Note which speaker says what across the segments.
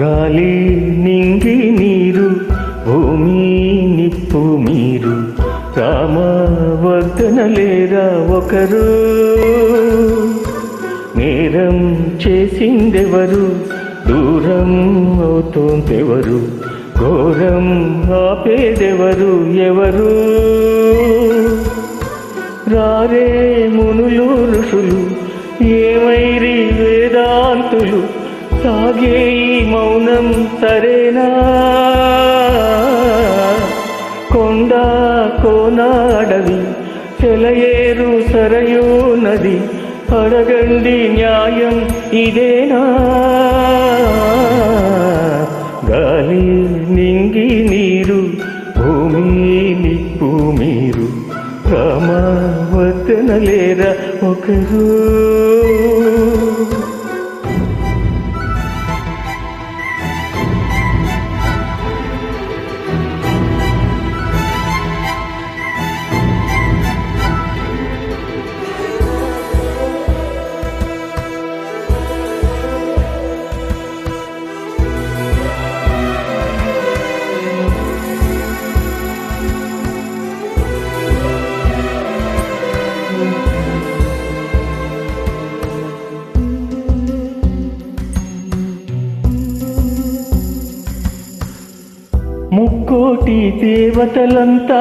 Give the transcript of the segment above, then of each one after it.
Speaker 1: గాలి నింగి నీరు భూమి నిప్పు మీరు. రామ వర్ధన లేరా ఒకరు? నేరం చేసిందెవరు? దూరం అవుతోందెవరు? ఘోరం ఆపేదెవరు? ఎవరు? రారే మునులు ఋషులు ఏమైరి వేదాంతులు? సాగే ఈ మౌనం సరేనా? కొండ కోనాడవి చెలయేరు సరయూ నది అడగండి న్యాయం ఇదేనా? గాలి నింగి నీరు భూమి నిప్పు మీరు రామవర్ధనలేరా ఒకరు? కోటి దేవతలంతా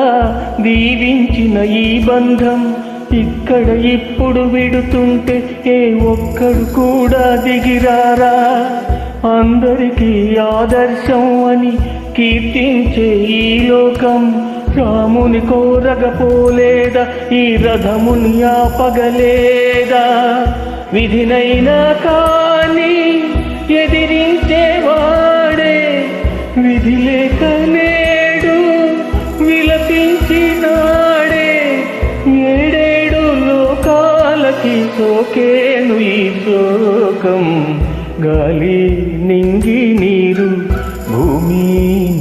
Speaker 1: దీవించిన ఈ బంధం ఇక్కడ ఇప్పుడు విడుతుంటే ఏ ఒక్కడు కూడా దిగిరారా? అందరికీ ఆదర్శం అని కీర్తించే ఈ లోకం రాముని కోరగపోలేదా ఈ రథముని ఆపగలేదా? విధినైనా కా లోకాలకి సోకేను ఈ శోకం. గాలి నింగి నీరు భూమి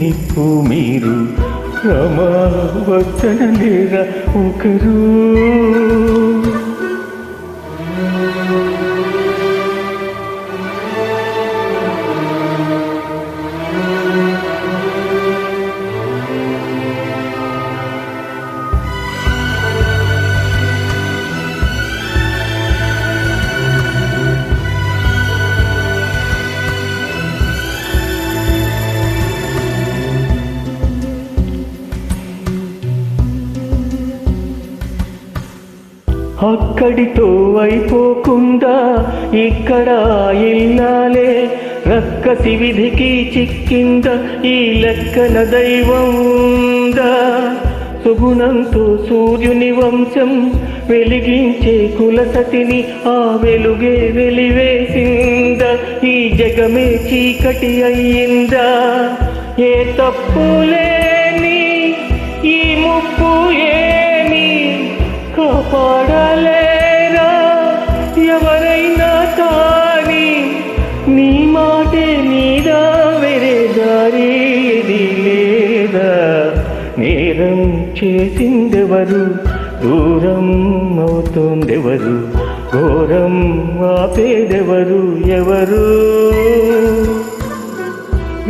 Speaker 1: నిప్పు మీరు. రమావచన లేరా ఒకరు. అక్కడితో అయిపోకుండా ఇక్కడ ఇల్లాలే. రక్కసి విధికి చిక్కింద ఈ లెక్కన దైవం ఉందా సుగుణంతో సూర్యుని వంశం వెలిగించే కులసతిని ఆ వెలుగే వెలివేసింద. ఈ జగమే చీకటి అయ్యిందా. ఏ తప్పులేని ఈ ముప్పు చేసిందెవరు? దూరం అవుతుందెవరు? ఘోరం ఆపేదెవరు? ఎవరు?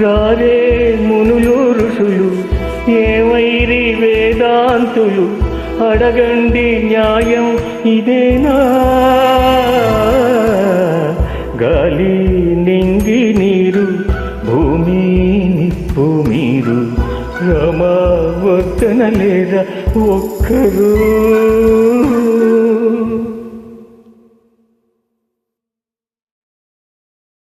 Speaker 1: రారే మునులు ఋషులు ఏమైరి వేదాంతులు? అడగండి న్యాయం ఇదేనా? గాలి నింగి నీ రమావర్తన లేదా ఒక్కరూ.